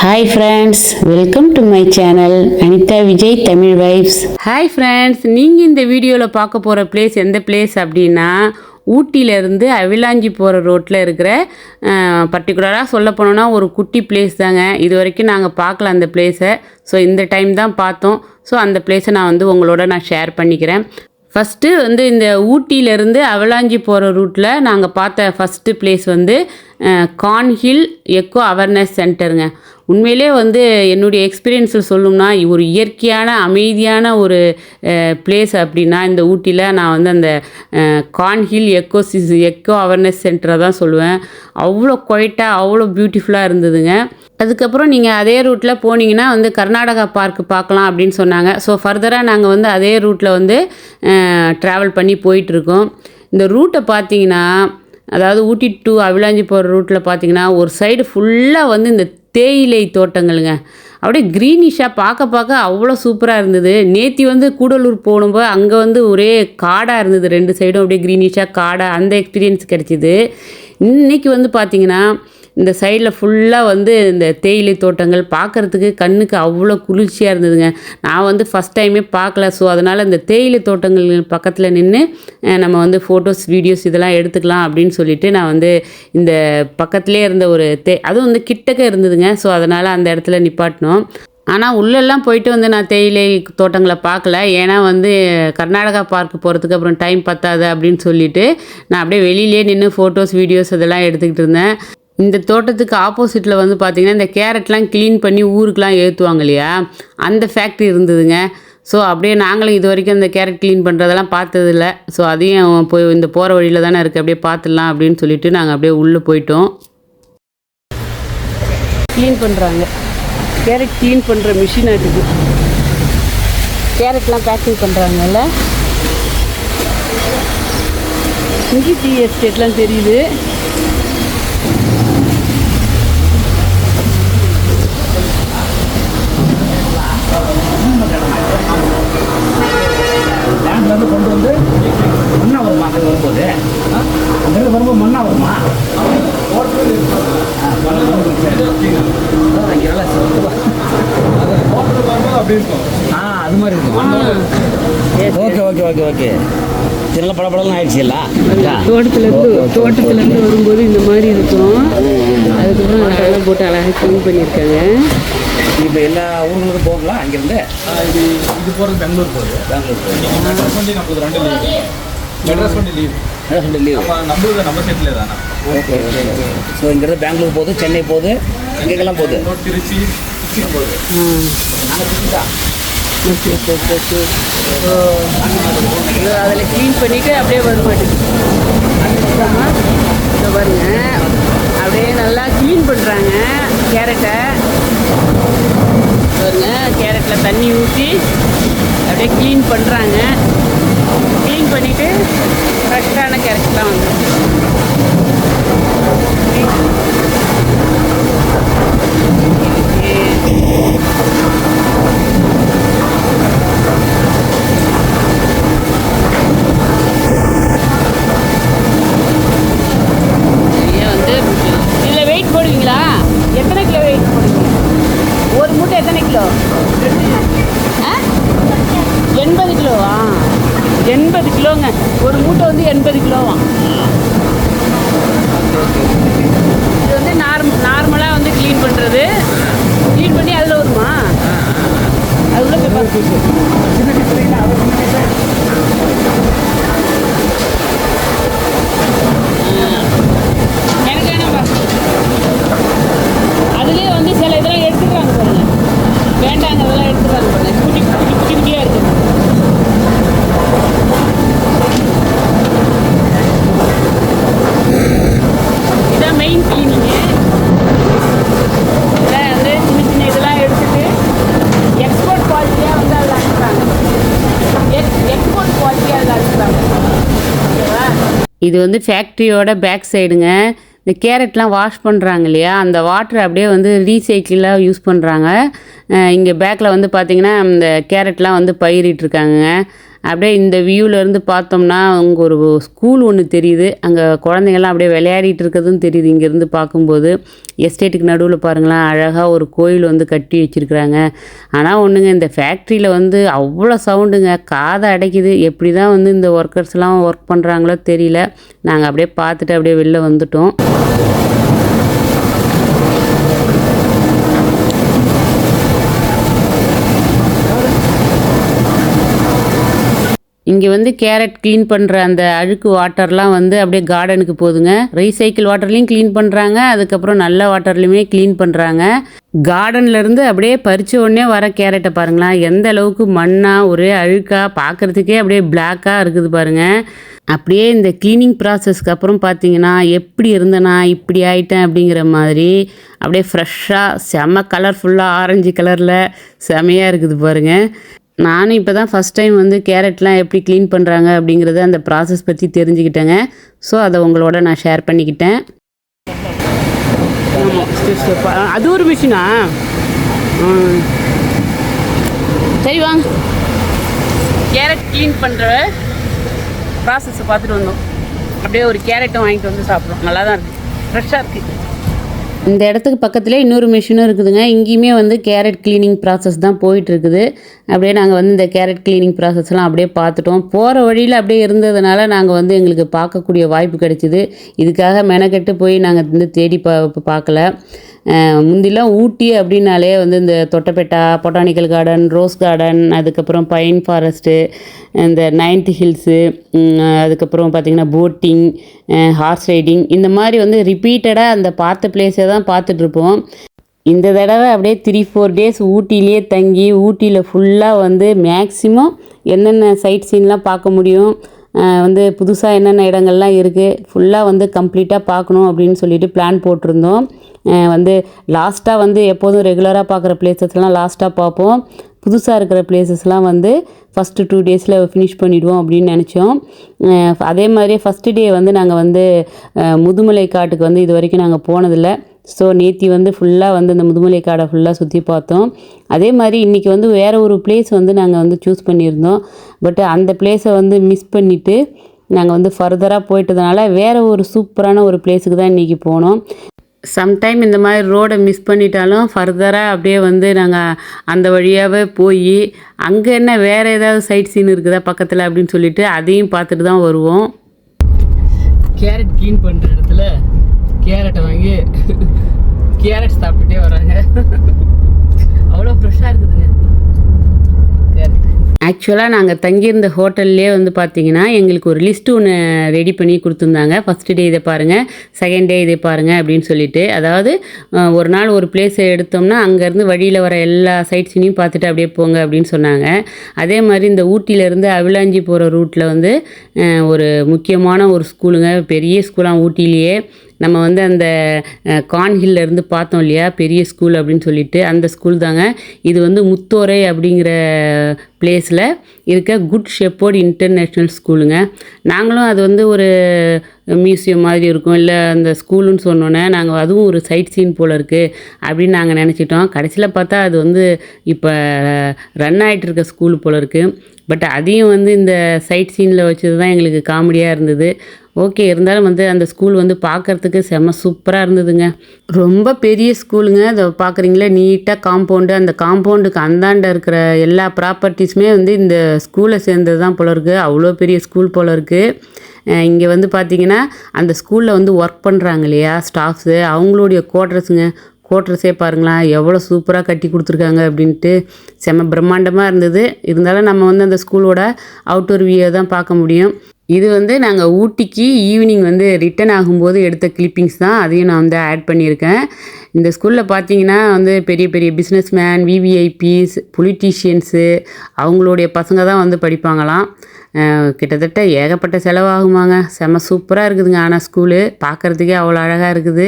Hi friends welcome to my channel Anitha Vijay Tamil vibes hi friends நீங்கள் இந்த வீடியோவில் பார்க்க போகிற பிளேஸ் எந்த பிளேஸ் அப்படின்னா ஊட்டியிலேருந்து அவிலாஞ்சி போகிற ரோட்டில் இருக்கிற பர்டிகுலராக சொல்ல போனோன்னா ஒரு குட்டி பிளேஸ் தாங்க. இது வரைக்கும் நாங்கள் பார்க்கல அந்த பிளேஸை ஸோ இந்த டைம் தான் பார்த்தோம். ஸோ அந்த பிளேஸை நான் வந்து உங்களோட நான் ஷேர் பண்ணிக்கிறேன். ஃபஸ்ட்டு வந்து இந்த ஊட்டியிலேருந்து அவலாஞ்சி போகிற ரூட்டில் நாங்கள் பார்த்த ஃபஸ்ட்டு பிளேஸ் வந்து கான்ஹில் எக்கோ அவேர்னஸ் சென்டருங்க உண்மையிலே வந்து என்னுடைய எக்ஸ்பீரியன்ஸில் சொல்லணும்னா ஒரு இயற்கையான அமைதியான ஒரு பிளேஸ் அப்படின்னா இந்த ஊட்டியில் நான் வந்து அந்த கான்ஹில் எக்கோ சிஸ் எக்கோ அவேர்னஸ் சென்டரை தான் சொல்லுவேன். அவ்வளோ குவைட்டாக அவ்வளோ பியூட்டிஃபுல்லாக இருந்ததுங்க. அதுக்கப்புறம் நீங்கள் அதே ரூட்டில் போனீங்கன்னா வந்து கர்நாடகா பார்க் பார்க்கலாம் அப்படின்னு சொன்னாங்க. ஸோ ஃபர்தராக நாங்கள் வந்து அதே ரூட்டில் வந்து ட்ராவல் பண்ணி போயிட்டுருக்கோம். இந்த ரூட்டை பார்த்தீங்கன்னா அதாவது ஊட்டி டு அவிலாஞ்சி போகிற ரூட்டில் பார்த்தீங்கன்னா ஒரு சைடு ஃபுல்லாக வந்து இந்த தேயிலை தோட்டங்களுங்க. அப்படியே க்ரீனிஷாக பார்க்க பார்க்க அவ்வளோ சூப்பராக இருந்தது. நேத்தி வந்து கூடலூர் போகும்போது அங்கே வந்து ஒரே காடாக இருந்தது. ரெண்டு சைடும் அப்படியே க்ரீனிஷாக காடாக அந்த எக்ஸ்பீரியன்ஸ் கிடச்சிது. இன்றைக்கி வந்து பார்த்திங்கன்னா இந்த சைடில் ஃபுல்லாக வந்து இந்த தேயிலை தோட்டங்கள் பார்க்குறதுக்கு கண்ணுக்கு அவ்வளோ குளிர்ச்சியாக இருந்ததுங்க. நான் வந்து ஃபஸ்ட் டைமே பார்க்கல. ஸோ அதனால் இந்த தேயிலை தோட்டங்கள் பக்கத்தில் நின்று நம்ம வந்து ஃபோட்டோஸ் வீடியோஸ் இதெல்லாம் எடுத்துக்கலாம் அப்படின்னு சொல்லிட்டு நான் வந்து இந்த பக்கத்துலேயே இருந்த ஒரு தே அதுவும் வந்து கிட்டக்க இருந்ததுங்க. ஸோ அதனால் அந்த இடத்துல நிப்பாட்டினோம். ஆனால் உள்ளெல்லாம் போயிட்டு வந்து நான் தேயிலை தோட்டங்களை பார்க்கல. ஏன்னா வந்து கர்நாடகா பார்க் போகிறதுக்கு அப்புறம் டைம் பத்தாது அப்படின்னு சொல்லிட்டு நான் அப்படியே வெளியிலே நின்று ஃபோட்டோஸ் வீடியோஸ் இதெல்லாம் எடுத்துக்கிட்டு இருந்தேன். இந்த தோட்டத்துக்கு ஆப்போசிட்டில் வந்து பார்த்திங்கன்னா இந்த கேரட்லாம் க்ளீன் பண்ணி ஊருக்கெலாம் ஏற்றுவாங்க இல்லையா? அந்த ஃபேக்ட்ரி இருந்ததுங்க. ஸோ அப்படியே நாங்களும் இது வரைக்கும் அந்த கேரட் க்ளீன் பண்ணுறதெல்லாம் பார்த்ததில்ல. ஸோ அதையும் போய் இந்த போகிற வழியில் தானே இருக்குது அப்படியே பார்த்துடலாம் அப்படின்னு சொல்லிட்டு நாங்கள் அப்படியே உள்ளே போயிட்டோம். க்ளீன் பண்ணுறாங்க கேரட் க்ளீன் பண்ணுற மிஷின் இருக்குது கேரட்லாம் பேக்கிங் பண்ணுறாங்கல்ல இங்கே டீ எஸ்டேட்லாம் தெரியுது. லேண்ட்லேருந்து கொண்டு வந்து மண்ணா வருமா? அங்கே வரும்போது? அங்கேருந்து வரும்போது மண்ணா வருமா? ஆ, அது மாதிரி இருக்கும் ஓகே ஓகே ஓகே ஓகே நல்ல படப்படலாம் ஆயிடுச்சு இல்ல தோட்டத்துலேருந்து தோட்டத்துலேருந்து வரும்போது இந்த மாதிரி இருக்கும். அதுக்கப்புறம் அதெல்லாம் போட்டு அழகாக க்ளீன் பண்ணியிருக்காங்க. இப்போ எல்லா ஊர்களுக்கும் போகலாம் அங்கேருந்து? இது இது போகிறது பெங்களூர் போகுது. பெங்களூர் மெட்ராஸ் வண்டி நம்மளுக்கு ரெண்டு லீவ் மெட்ராஸ் வண்டி லீவ் என்ன சொல்லி லீவ் நம்ம நம்மளுக்கு நம்ம செட்டில் தானே? Okay okay okay. ஸோ இங்கேருந்து பெங்களூர் போகுது சென்னை போகுது இங்கெல்லாம் போகுது? திருச்சி திருச்சி போகுது. நாங்கள் திருச்சி ஓகே ஓகே ஓகே அதில் க்ளீன் பண்ணிவிட்டு அப்படியே வர மாட்டேங்குது இதை பாருங்க. அப்படியே நல்லா க்ளீன் பண்ணுறாங்க கேரட்டை. பாருங்க கேரட்டில் தண்ணி ஊற்றி அப்படியே க்ளீன் பண்ணுறாங்க க்ளீன் பண்ணிவிட்டு ஃப்ரெஷ்ஷான கேரட்லாம் வந்து எண்பது கிலோங்க. ஒரு மூட்டை வந்து எண்பது கிலோவாம் இது வந்து நார்ம் நார்மலாக வந்து க்ளீன் பண்ணுறது க்ளீன் பண்ணி அதில் வருமா? அது உள்ள போய் பார்த்து எனக்கு வேணாம்பா அதுலேயே வந்து சில இதெல்லாம் எடுத்துக்கிறாங்க பாருங்க வேண்டாங்கிறதெல்லாம் எடுத்துக்கிறாங்க பாருங்க குட்டி குட்டி குட்டி குட்டியாக இருக்குது இதான் மெயின் கிளீனிங்கு இதில் வந்து சின்ன சின்ன இதெல்லாம் எடுத்துட்டு எக்ஸ்போர்ட் குவாலிட்டியாக வந்து அதில் அனுப்புகிறாங்க எக்ஸ் எக்ஸ்போர்ட் குவாலிட்டியாக அதில் அனுப்புகிறாங்க ஓகேவா இது வந்து ஃபேக்ட்ரியோட பேக் சைடுங்க இந்த கேரட்லாம் வாஷ் பண்ணுறாங்க இல்லையா? அந்த வாட்டர் அப்படியே வந்து ரீசைக்கிளாக யூஸ் பண்ணுறாங்க இங்கே பேக்கில் வந்து பார்த்திங்கன்னா இந்த கேரட்லாம் வந்து பயிரிட்டுருக்காங்க அப்படியே இந்த வியூவில் இருந்து பார்த்தோம்னா அங்கே ஒரு ஸ்கூல் ஒன்று தெரியுது. அங்கே குழந்தைங்கள்லாம் அப்படியே விளையாடிட்டு இருக்கிறதும் தெரியுது. இங்கேருந்து பார்க்கும்போது எஸ்டேட்டுக்கு நடுவில் பாருங்களேன் அழகாக ஒரு கோயில் வந்து கட்டி வச்சுருக்குறாங்க. ஆனால் ஒன்றுங்க இந்த ஃபேக்ட்ரியில் வந்து அவ்வளோ சவுண்டுங்க காதை அடைக்குது. எப்படி தான் வந்து இந்த ஒர்க்கர்ஸ்லாம் ஒர்க் பண்ணுறாங்களோ தெரியல. நாங்கள் அப்படியே பார்த்துட்டு அப்படியே வெளில வந்துட்டோம். இங்கே வந்து கேரட் க்ளீன் பண்ணுற அந்த அழுக்கு வாட்டர்லாம் வந்து அப்படியே கார்டனுக்கு போகுதுங்க ரீசைக்கிள் வாட்டர்லேயும் க்ளீன் பண்ணுறாங்க அதுக்கப்புறம் நல்ல வாட்டர்லையுமே க்ளீன் பண்ணுறாங்க கார்டன்லேருந்து அப்படியே பறிச்ச உடனே வர கேரட்டை பாருங்களேன். எந்த அளவுக்கு மண்ணாக ஒரே அழுக்காக பார்க்குறதுக்கே அப்படியே பிளாக்காக இருக்குது பாருங்கள் அப்படியே இந்த க்ளீனிங் ப்ராசஸ்க்கு அப்புறம் பார்த்தீங்கன்னா எப்படி இருந்தேனா இப்படி ஆயிட்டேன் அப்படிங்கிற மாதிரி அப்படியே ஃப்ரெஷ்ஷாக செம கலர்ஃபுல்லாக ஆரஞ்சு கலரில் செமையாக இருக்குது பாருங்கள் நானும் இப்போ தான் ஃபஸ்ட் டைம் வந்து கேரட்லாம் எப்படி க்ளீன் பண்ணுறாங்க அப்படிங்கிறத அந்த ப்ராசஸ் பற்றி தெரிஞ்சுக்கிட்டேங்க. ஸோ அதை உங்களோட நான் ஷேர் பண்ணிக்கிட்டேன். அது ஒரு மிஷினா சரி வாங்க. கேரட் க்ளீன் பண்ணுற ப்ராசஸை பார்த்துட்டு வந்தோம். அப்படியே ஒரு கேரட்டை வாங்கிட்டு வந்து சாப்பிட்றோம். நல்லா தான் இருக்குது ஃப்ரெஷ்ஷாக இருக்குது இந்த இடத்துக்கு பக்கத்தில் இன்னொரு மிஷினும் இருக்குதுங்க. இங்கேயுமே வந்து கேரட் க்ளீனிங் ப்ராசஸ் தான் போயிட்டு இருக்குது அப்படியே நாங்கள் வந்து இந்த கேரட் க்ளீனிங் ப்ராசஸ்லாம் அப்படியே பார்த்துட்டோம். போகிற வழியில் அப்படியே இருந்ததுனால நாங்கள் வந்து எங்களுக்கு பார்க்கக்கூடிய வாய்ப்பு கிடைச்சிது. இதுக்காக மெனக்கெட்டு போய் நாங்கள் வந்து தேடி பா பார்க்கல. முந்திலாம் ஊட்டி அப்படின்னாலே வந்து இந்த Doddabetta botanical garden rose garden அதுக்கப்புறம் பைன் ஃபாரஸ்ட்டு இந்த நைன்த் ஹில்ஸு அதுக்கப்புறம் பார்த்திங்கன்னா போட்டிங் ஹார்ஸ் ரைடிங் இந்த மாதிரி வந்து ரிப்பீட்டடாக அந்த பார்த்த பிளேஸை தான் பார்த்துட்ருப்போம். இந்த தடவை அப்படியே த்ரீ ஃபோர் டேஸ் ஊட்டிலேயே தங்கி ஊட்டியில் ஃபுல்லாக வந்து மேக்ஸிமம் என்னென்ன சைட் சீன்லாம் பார்க்க முடியும் வந்து புதுசாக என்னென்ன இடங்கள்லாம் இருக்குது ஃபுல்லாக வந்து கம்ப்ளீட்டாக பார்க்கணும் அப்படின்னு சொல்லிட்டு பிளான் போட்டிருந்தோம். வந்து லாஸ்ட்டாக வந்து எப்போதும் ரெகுலராக பார்க்குற பிளேசஸ்லாம் லாஸ்ட்டாக பார்ப்போம். புதுசாக இருக்கிற பிளேசஸ்லாம் வந்து ஃபஸ்ட்டு டூ டேஸில் ஃபினிஷ் பண்ணிவிடுவோம் அப்படின்னு நினச்சோம். அதே மாதிரியே ஃபஸ்ட்டு டே வந்து நாங்கள் வந்து முதுமலை காட்டுக்கு வந்து இது வரைக்கும் நாங்கள் போனதில்லை. ஸோ நேத்தி வந்து ஃபுல்லாக வந்து இந்த முதுமலை காடை ஃபுல்லாக சுற்றி பார்த்தோம். அதே மாதிரி இன்றைக்கி வந்து வேறு ஒரு பிளேஸ் வந்து நாங்கள் வந்து சூஸ் பண்ணியிருந்தோம். பட் அந்த பிளேஸை வந்து மிஸ் பண்ணிவிட்டு நாங்கள் வந்து ஃபர்தராக போயிட்டதுனால வேறு ஒரு சூப்பரான ஒரு பிளேஸுக்கு தான் இன்றைக்கி போனோம். சம்டைம் இந்த மாதிரி ரோடை மிஸ் பண்ணிட்டாலும் ஃபர்தராக அப்படியே வந்து நாங்கள் அந்த வழியாகவே போய் அங்கே என்ன வேறு ஏதாவது சைட் சீன் இருக்குதா பக்கத்தில் அப்படின்னு சொல்லிட்டு அதையும் பார்த்துட்டு தான் வருவோம். கேரட் க்ளீன் பண்ணுற இடத்துல கேரட்டை வாங்கி கேரட் சாப்பிட்டுட்டே வராங்க அவ்வளோ ஃப்ரெஷ்ஷாக இருக்குதுங்க. ஆக்சுவலாக நாங்கள் தங்கியிருந்த ஹோட்டல்லே வந்து பார்த்தீங்கன்னா எங்களுக்கு ஒரு லிஸ்ட் ஒன்று ரெடி பண்ணி கொடுத்துருந்தாங்க. ஃபஸ்ட்டு டே இதை பாருங்கள் செகண்ட் டே இதை பாருங்கள் அப்படின்னு சொல்லிட்டு. அதாவது ஒரு நாள் ஒரு பிளேஸை எடுத்தோம்னா அங்கேருந்து வழியில் வர எல்லா சைட் சீனையும் பார்த்துட்டு அப்படியே போங்க அப்படின்னு சொன்னாங்க. அதே மாதிரி இந்த ஊட்டியிலேருந்து அவிலாஞ்சி போகிற ரூட்டில் வந்து ஒரு முக்கியமான ஒரு ஸ்கூலுங்க பெரிய ஸ்கூலாக ஊட்டிலேயே நம்ம வந்து அந்த அஹ், இருந்து பார்த்தோம் இல்லையா பெரிய ஸ்கூல் அப்படின்னு சொல்லிட்டு அந்த ஸ்கூல் தாங்க. இது வந்து முத்தோரை அப்படிங்கிற பிளேஸில் இருக்க குட் ஷெப்போர்ட் இன்டர்நேஷ்னல் ஸ்கூலுங்க. நாங்களும் அது வந்து ஒரு மியூசியம் மாதிரி இருக்கும். இல்லை அந்த ஸ்கூலுன்னு சொன்னோன்னே நாங்கள் அதுவும் ஒரு சைட் சீன் போல் இருக்குது அப்படின்னு நாங்கள் நினச்சிட்டோம். கடைசியில் பார்த்தா அது வந்து இப்போ ரன் ஆகிட்டு இருக்க ஸ்கூல் போல் இருக்குது பட் அதையும் வந்து இந்த சைட் சீனில் வச்சது தான் எங்களுக்கு காமெடியாக இருந்தது. ஓகே இருந்தாலும் வந்து அந்த ஸ்கூல் வந்து பார்க்கறதுக்கு செம சூப்பராக இருந்ததுங்க. ரொம்ப பெரிய ஸ்கூலுங்க அதை பார்க்குறீங்களா நீட்டாக காம்பவுண்டு அந்த காம்பவுண்டுக்கு அந்தாண்ட இருக்கிற எல்லா ப்ராப்பர்ட்டிஸுமே வந்து இந்த ஸ்கூலை சேர்ந்தது தான் போல இருக்குது அவ்வளோ பெரிய ஸ்கூல் போல இருக்குது இங்கே வந்து பார்த்திங்கன்னா அந்த ஸ்கூலில் வந்து ஒர்க் பண்ணுறாங்க இல்லையா ஸ்டாஃப்ஸு அவங்களுடைய குவார்டர்ஸுங்க குவார்ட்டர்ஸே பாருங்களேன் எவ்வளோ சூப்பராக கட்டி கொடுத்துருக்காங்க அப்படின்ட்டு செம பிரம்மாண்டமாக இருந்தது. இருந்தாலும் நம்ம வந்து அந்த ஸ்கூலோட அவுட்டோர் வியூவை தான் பார்க்க முடியும். இது வந்து நாங்கள் ஊட்டிக்கு ஈவினிங் வந்து ரிட்டர்ன் ஆகும்போது எடுத்த கிளிப்பிங்ஸ் தான். அதையும் நான் வந்து ஆட் பண்ணியிருக்கேன். இந்த ஸ்கூலில் பார்த்தீங்கன்னா வந்து பெரிய பெரிய பிஸ்னஸ் மேன் விவிஐபிஸ் பொலிட்டீஷியன்ஸு அவங்களுடைய பசங்க தான் வந்து படிப்பாங்களாம். கிட்டத்தட்ட ஏகப்பட்ட செலவாகுமாங்க. செம சூப்பராக இருக்குதுங்க. ஆனால் ஸ்கூலு பார்க்குறதுக்கே அவ்வளோ அழகாக இருக்குது.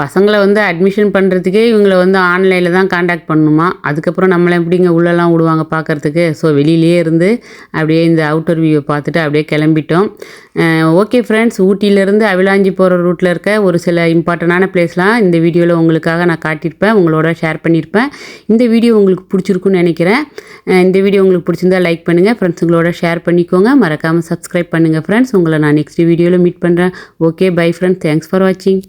பசங்களை வந்து அட்மிஷன் பண்ணுறதுக்கே இவங்களை வந்து ஆன்லைனில் தான் காண்டாக்ட் பண்ணணுமா அதுக்கப்புறம் நம்மளை எப்படிங்க உள்ளெல்லாம் விடுவாங்க பார்க்குறதுக்கு ஸோ வெளியிலேயே இருந்து அப்படியே இந்த அவுட்டர் வியூவை பார்த்துட்டு அப்படியே கிளம்பிட்டோம். ஓகே ஃப்ரெண்ட்ஸ் ஊட்டியிலேருந்து அவிலாஞ்சி போகிற ரூட்டில் இருக்க ஒரு சில இம்பார்ட்டண்டான பிளேஸ்லாம் இந்த வீடியோவில் உங்களுக்காக நான் காட்டியிருப்பேன். உங்களோட ஷேர் பண்ணியிருப்பேன். இந்த வீடியோ உங்களுக்கு பிடிச்சிருக்குன்னு நினைக்கிறேன். இந்த வீடியோ உங்களுக்கு பிடிச்சிருந்தா லைக் பண்ணுங்கள் ஃப்ரெண்ட்ஸுங்களோட ஷேர் பண்ணிக்கோங்க. மறக்காமல் சப்ஸ்கிரைப் பண்ணுங்கள் ஃப்ரெண்ட்ஸ் உங்களை நான் நெக்ஸ்ட் வீடியோவில் மீட் பண்ணுறேன் okay bye friends thanks for வாட்சிங்